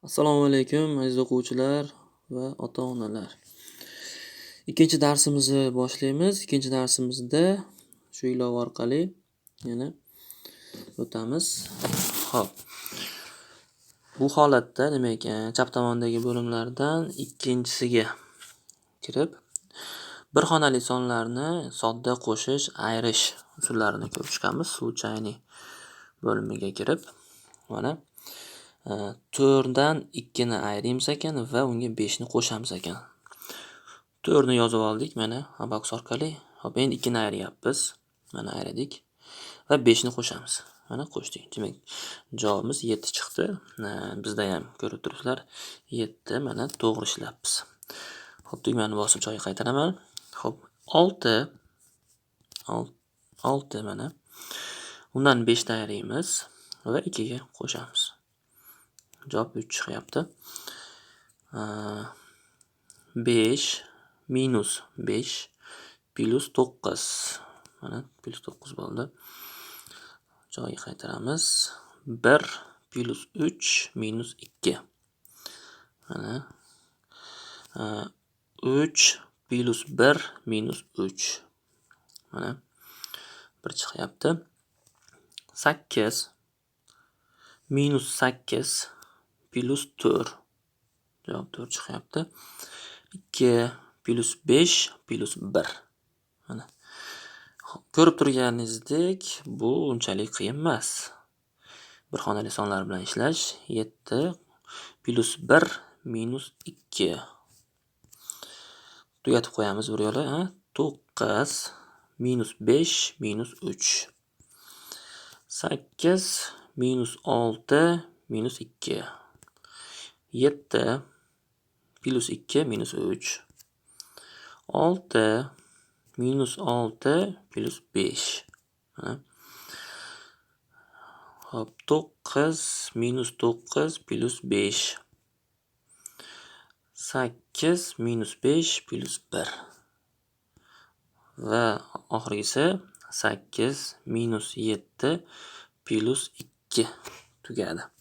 Assalomu alaykum aziz o'quvchilar va ota-onalar. Ikkinchi darsimizni boshlaymiz. Ikkinchi darsimizda shu ilova orqali yana o'tamiz. Xo'p. Bu holatda demak, ekan chap tomondagi bo'limlardan ikkinchisiga kirib, bir xonali sonlarni sodda qo'shish, ayirish usullarini ko'rib chiqamiz. Случайный bo'limiga kirib, mana to'rtdan ikkini ayiramiz ekan va unga beshni qo'shamiz ekan. To'rtni yozib oldik mana box orqali. Hop, endi ikkini ayiryapmiz. Mana ayirdik va beshni qo'shamiz. Mana qo'shdik. Demak, javobimiz 7 chiqdi. E, Bizda ham ko'rib turibsizlar, 7 mana to'g'ri ishlayapmiz. Hop, tugmani bosib joyiga qaytaraman. Hop, 6 6 mana. Undan 5 ta ayiramiz va 2 ga qo'shamiz. Javob 3 chiqyapti. 5 minus 5 plus 9. Mana plus 9 bo'ldi. Joyiga qaytaramiz. 1 plus 3 minus 2. Mana 3 plus 1 minus 3. Mana 1 chiqyapti. 8 minus 8 plus 4. Javob 4 chiqyapti. 2 plus 5 plus 1. Mana. Xo'p, ko'rib turganingizdek, bu unchalik qiyin emas. Bir xonali sonlar bilan ishlash 7 plus 1 minus 2. Tugatib qo'yamiz bir yo'la? 9 minus 5 minus 3. 8 minus 6 minus 2. 7 plus 2 minus 3. 6 minus 6 plus 5. Mana. Hop, 9 minus 9 plus 5. 8 minus 5 plus 1. Va oxirgisi 8 minus 7 plus 2 tugadi.